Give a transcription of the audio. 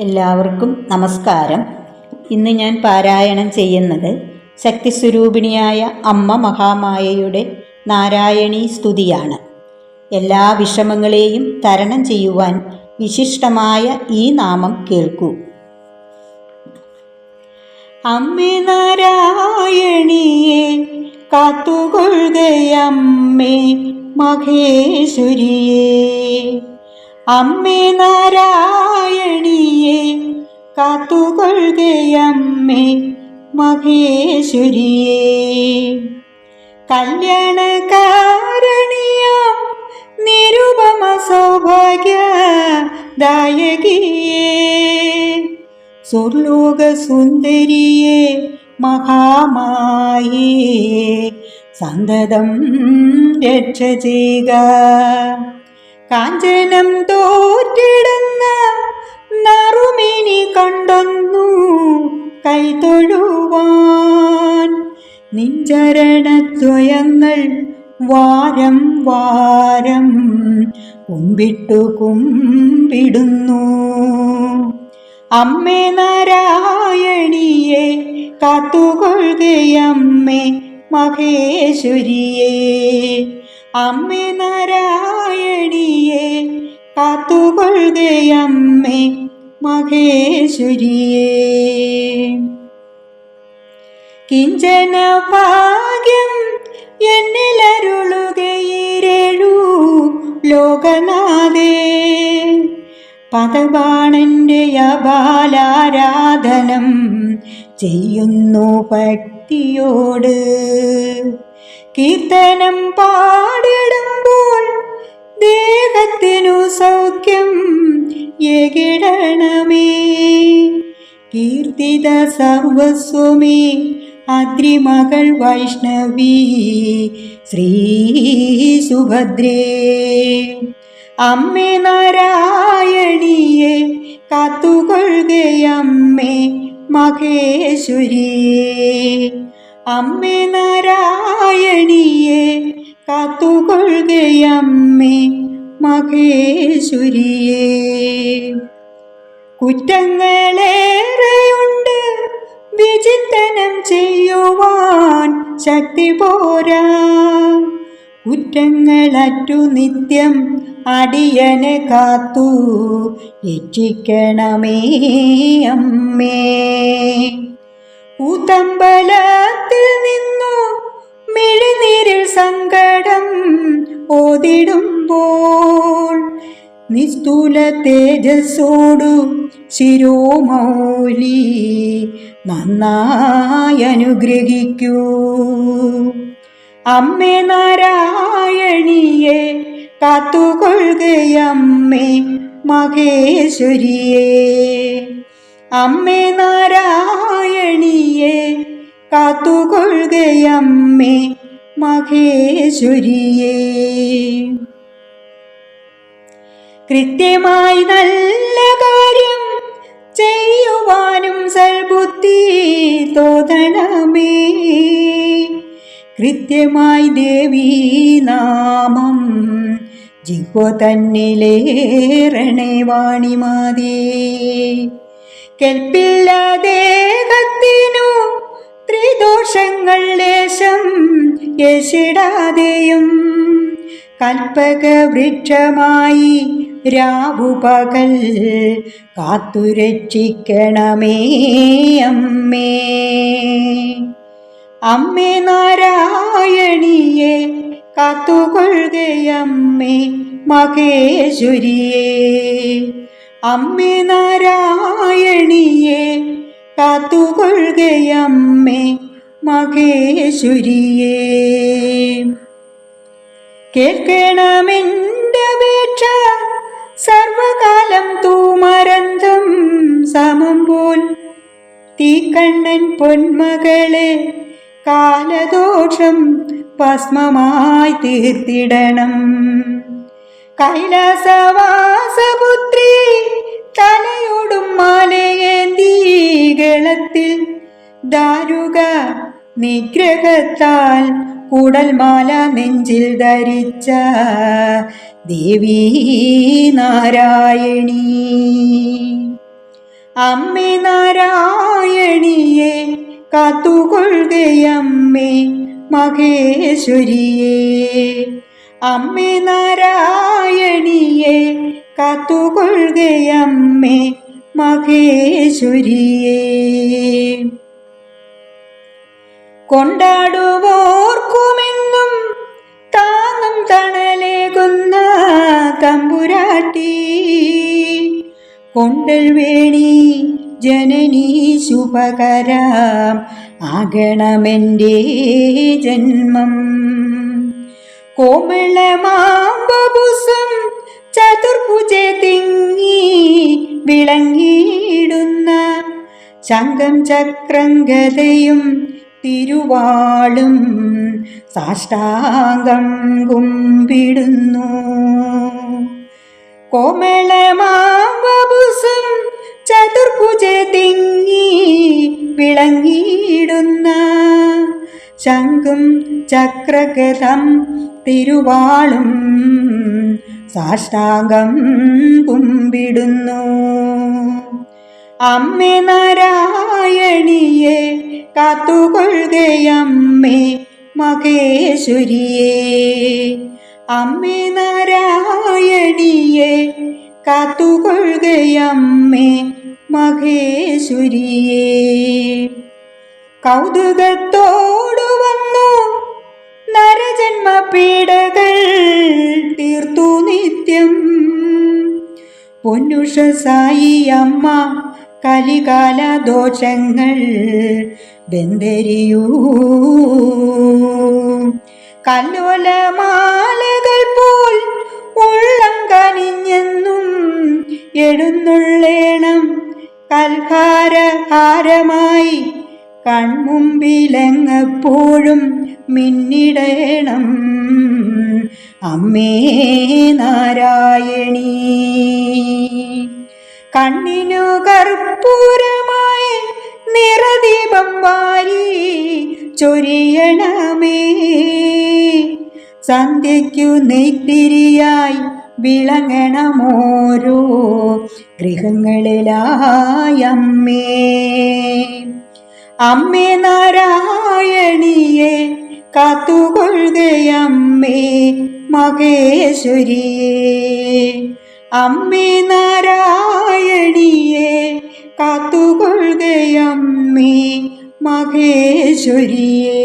എല്ലാവർക്കും നമസ്കാരം. ഇന്ന് ഞാൻ പാരായണം ചെയ്യുന്നത് ശക്തിസ്വരൂപിണിയായ അമ്മ മഹാമായയുടെ നാരായണി സ്തുതിയാണ്. എല്ലാ വിഷമങ്ങളെയും തരണം ചെയ്യുവാൻ വിശിഷ്ടമായ ഈ നാമം കേൾക്കൂ. അമ്മേ നാരായണിയെ കാത്തുകൊള്ളുകയമ്മേ മഹേശ്വരിയേ. അമ്മേ നാരായണിയെ മഹേശ്വരിയെ. കല്യാണകാരണിയാം നിരുപമ സൗഭാഗ്യ ദായകിയേ സുർലോക സുന്ദരിയെ മഹാമായേ. സന്തതം രക്ഷ ചെയ്യുക കാഞ്ചനം തോറ്റിടുന്ന കൈതൊഴുവാൻ നിഞ്ചരണദ്വയങ്ങൾ വാരം വാരം കുമ്പിട്ടു കുമ്പിടുന്നു. അമ്മേ നാരായണിയെ കാത്തുകൊള്ളുകയമ്മേ മഹേശ്വരിയെ. അമ്മേ നാരായണിയെ കാത്തുകൊള്ളുകയമ്മേ മഹേശ്വരിയെ. കിഞ്ചന ഭാഗ്യം എന്നിലരുളുകയിരേഴു ലോകനാഥേ. പദബാണന്റെ അപാലാരാധനം ചെയ്യുന്നു ഭക്തിയോട്. കീർത്തനം പാടിടുമ്പോൾ ദേഹത്തിനു സൗഖ്യം എകിടണമേ കീർത്തിത സർവസ്വമേ അദ്രിമകൾ വൈഷ്ണവി. ശ്രീ സുഭദ്രേ അമ്മേ നാരായണിയെ കാത്തുകൊള്ളുകയമ്മേ മഹേശ്വരിയെ അമ്മേ നാരായണിയെ കാത്തുകൊള്ളുകയമ്മേ മഹേശ്വരിയെ കുറ്റങ്ങളേറെയുണ്ട് വിചിന്തനം ചെയ്യുവാൻ ശക്തി പോരാ. കുറ്റങ്ങളറ്റു നിത്യം അടിയനെ കാത്തു. രക്ഷിക്കണമേ അമ്മേ. കൂത്തമ്പലത്തിൽ നിന്നു മിഴിനീരിൽ സങ്കടം ഓതിടുമ്പോൾ നിസ്തുല തേജസ്സോടു ശിരോമൗലി നന്നായി അനുഗ്രഹിക്കൂ. അമ്മേ നാരായണിയെ കാത്തുകൊള്ളുകയമ്മേ മഹേശ്വരിയെ. അമ്മേ നാരായണിയെ കാത്തുകൊള്ളുകയമ്മേ മഹേശ്വരിയെ. കൃത്യമായി നല്ല കാര്യം ചെയ്യുവാനും സൽബുദ്ധി തോന്നണമേ കൃത്യമായി ദേവീ നാമം ജിഹോ തന്നിലേറണേ വാണിമാതേ കെൽപ്പില്ലാദേഹത്തിനു ത്രിദോഷങ്ങൾ ലേശം യശിടാതെയും കൽപ്പക വൃക്ഷമായി രാവുപകൽ കാത്തുരക്ഷിക്കണമേ അമ്മേ. അമ്മേ നാരായണിയെ കാത്തുകൊള്ളുകയമ്മേ മഹേശ്വരിയെ. അമ്മേ നാരായണിയെ കാത്തുകൊള്ളുകയമ്മേ മഹേശ്വരിയെ. കേൾക്കണമെന്റെ അപേക്ഷ സമം പോൽ തീക്കണ്ണൻ പൊന്മകളെ കാലദോഷം ഭസ്മമായി തീർത്തിടണം. കൈലാസവാസപുത്രി തലയോടും മാലയേന്തീകളത്തിൽ ദാരുക നിഗ്രഹത്താൽ കൂടൽമാല നെഞ്ചിൽ ധരിച്ച ദേവീ നാരായണീ. അമ്മേ നാരായണിയെ കാത്തുകൊള്ളുകയമ്മേ മഹേശ്വരിയെ. അമ്മേ നാരായണിയെ കാത്തുകൊള്ളുകയമ്മേ മഹേശ്വരിയെ. കൊണ്ടാടുവോർക്കുമെന്നും താങ്ങും തണലേകുന്ന തമ്പുരാട്ടി കൊണ്ടൽ വേണി ജനനീ ശുഭകരാം. ആകണമെന്റെ ജന്മം. കോമളമാമ്പുസം ചതുർഭുജ തിങ്ങി വിളങ്ങിയിടുന്ന ശംഖം ചക്രങ്കതയും തിരുവാളും സാഷ്ടാംഗം കുമ്പിടുന്നു. കോമളമാവബുസം ചതുർഭുജ തിങ്ങി വിളങ്ങിയിടുന്ന ശംഖും ചക്രഗതം തിരുവാളും സാഷ്ടാംഗം കുമ്പിടുന്നു. അമ്മേ നാരായണിയെ കാത്തുകൊള്ളുകയമ്മേ മഹേശ്വരിയെ. അമ്മേ നാരായണിയെ കാത്തുകൊള്ളുകയമ്മേ മഹേശ്വരിയെ. കൗതുകത്തോടു വന്നു നരജന്മ പീഡകൾ തീർത്തു നിത്യം. പൊന്നുഷസായി അമ്മ കലികാല ദോഷങ്ങൾ ബന്ധരിയൂ കല്ലോലമാലകൾ പോൽ കൽഹാരഹാരമായി കൺമുമ്പിലെങ്ങപ്പോഴും മിന്നിടേണം. അമ്മേ നാരായണി. കണ്ണിനു കർപ്പൂരമായി നിറദീപം വാരി ചൊരിയണമേ. സന്ധ്യയ്ക്കു നെയ്ത്തിരിയായി വിളങ്ങണമോരോ ഗൃഹങ്ങളിലായമ്മേ. അമ്മേ നാരായണിയെ കാത്തുകൊള്ളുകയമ്മേ മഹേശ്വരിയെ. അമ്മേ നാരായണിയെ കാത്തുകൊള്ളുകയമ്മേ മഹേശ്വരിയേ.